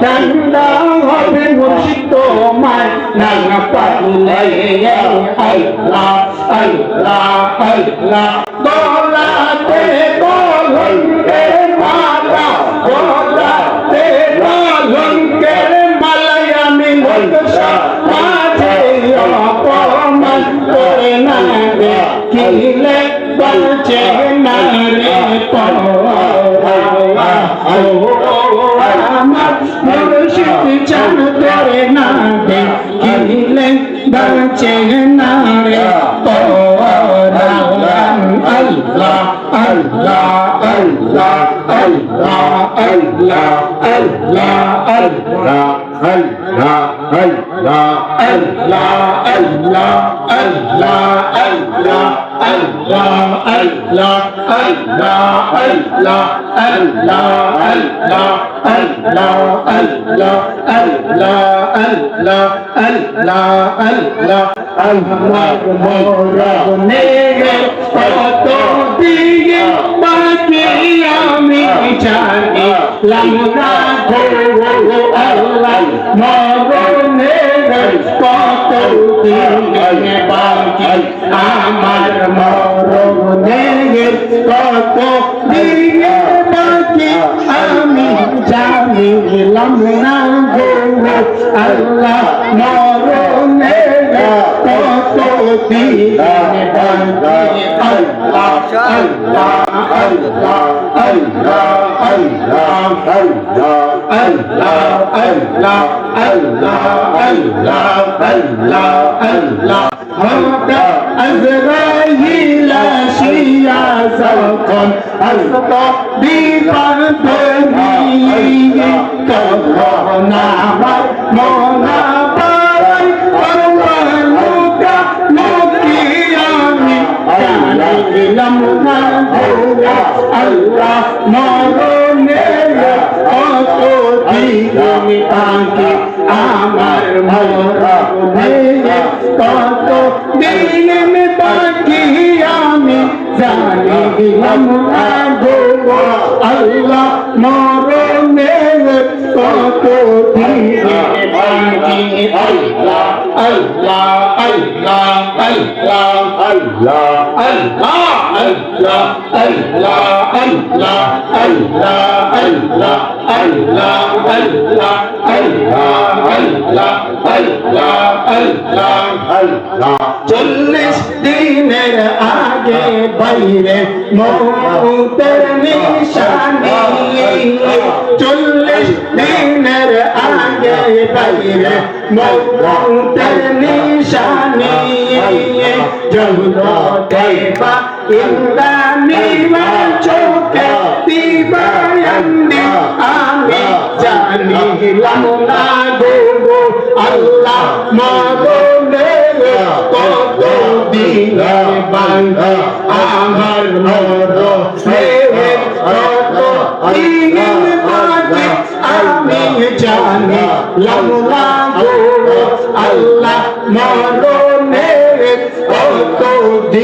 ঠান্ডা হবে মুর্শিদ তোমার না পারলে আল্লাহ আল্লাহ আল্লাহ আমার মুর্শিদ চান করে না দেখিলে বলছে না রে আল্লাহ আল্লাহ আল্লাহ আল্লাহ আল্লাহ আল্লাহ আল্লাহ আল্লাহ আল্লাহ আল্লাহ আল্লাহ আল্লাহ আল্লাহ আল্লাহ আল্লাহ আল্লাহ আল্লাহ আল্লাহ আল্লাহ আল্লাহ আল্লাহ আল্লাহ আল্লাহ আল্লাহ আমার মরণে কত দিকে বাকি আমি জানি লামনা গো আল্লাহ মরণে কত দিকে ভাই আমার মরণের কত দিনে বাকি আমি জানিলাম না গো আল্লাহ মরণের কত দিনে বাকি আল্লাহ আল্লাহ আল্লাহ আল্লাহ আল্লাহ আল্লাহ Allah, Allah, Allah, Allah, Allah, Allah. أزرائيل شيع زرقا أزرق ببربني كرهنا مرمونا Allah, Marone, Otto, Tigami, Anki, আমার মরা ভেঙে কত দিন বাকি আমি জানিলাম আগো আল্লাহ মরণের কত দিন বাকি আল্লাহ আল্লাহ আল্লাহ আল্লাহ আল্লাহ আল্লাহ আল্লাহ আল্লাহ আল্লাহ আল্লাহ আল্লাহ আল্লাহ আল্লাহ আল্লাহ আল্লাহ আল্লাহ আল্লাহ চল্লিশ দিনের আগে বাইরে মৌতের নিশানি। চল্লিশ দিনের আগে गे तैर मौन निशानी जमुनो देवा इंदानी वाचो कहती बयंदी आमी जानी लमुना गोगो अल्लाह मागो मेरे को तो दीने बंदा লম্বা আল্লাহ মরণের কত দিন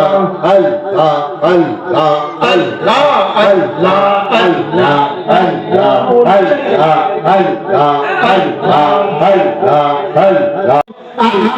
আল্লাহ আল্লাহ আল্লাহ আল্লাহ আল্লাহ আল্লাহ আল্লাহ আল্লাহ আল্লাহ আল্লাহ আল্লাহ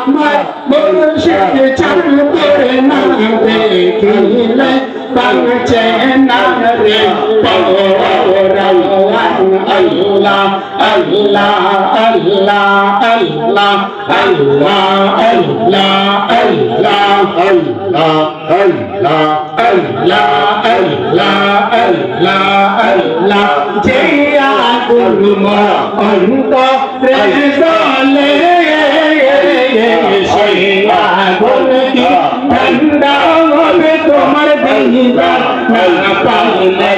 আমার মুর্শিদ চাল করে না দেখিলে বাংচে না রে পৌরাম আল্লাহ আল্লাহ আল্লাহ আল্লাহ আল্লাহ আল্লাহ আল্লাহ আল্লাহ আল্লাহ আল্লাহ আল্লাহ আল্লাহ যে আগুন অন্তরে জলে সেই আগুন কি ঠান্ডা হবে পাইলে আল্লাহ আল্লাহ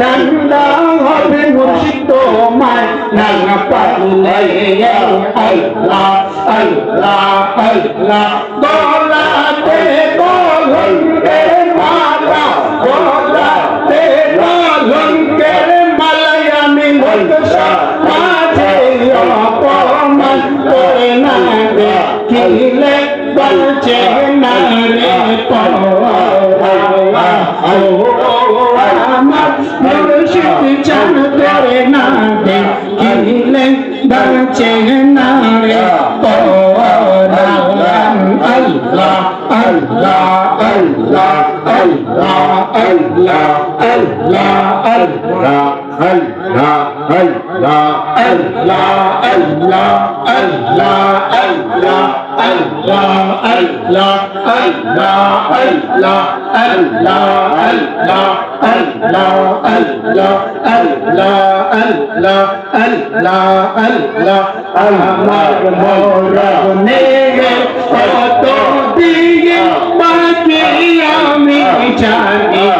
ঠান্ডা হবে মুর্শিদ তোমার না পারলে আল্লাহ আল্লাহ আল্লাহ বলছে না রে পড়া আল্লাহ আল্লাহ আল্লাহ আল্লাহ আল্লাহ আল্লাহ আল্লাহ Allah, Allah, Allah. Allah, আমার মরণে কত দিয়ে বাকি আমি জানি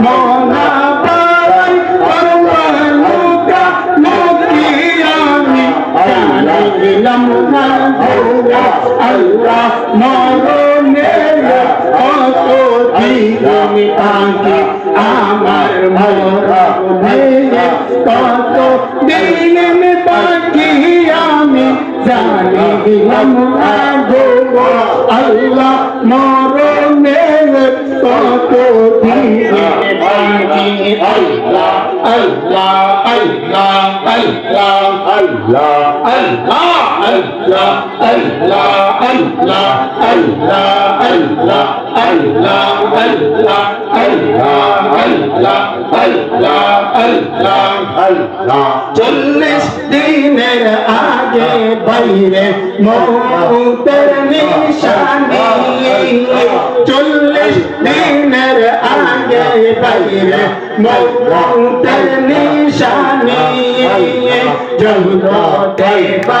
Mona আল্লাহ মরণে কত দিন তাকে আমার মরণে কত দিন বাকি আমি জানিলাম না গো আল্লাহ মরণে কত দিন বাকি আল্লাহ আল্লাহ আল্লাহ আল্লাহ Allah, Allah, Allah, Allah, Allah, Allah, Allah, Allah, Allah, Allah, Allah, Allah. Allah. চল্লিশ দিনের আগে বাইরে মৌতের নিশানি চল্লিশ দিনের আগে বাইরে মৌতের নিশানি জগতে বা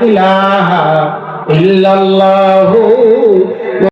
ইহ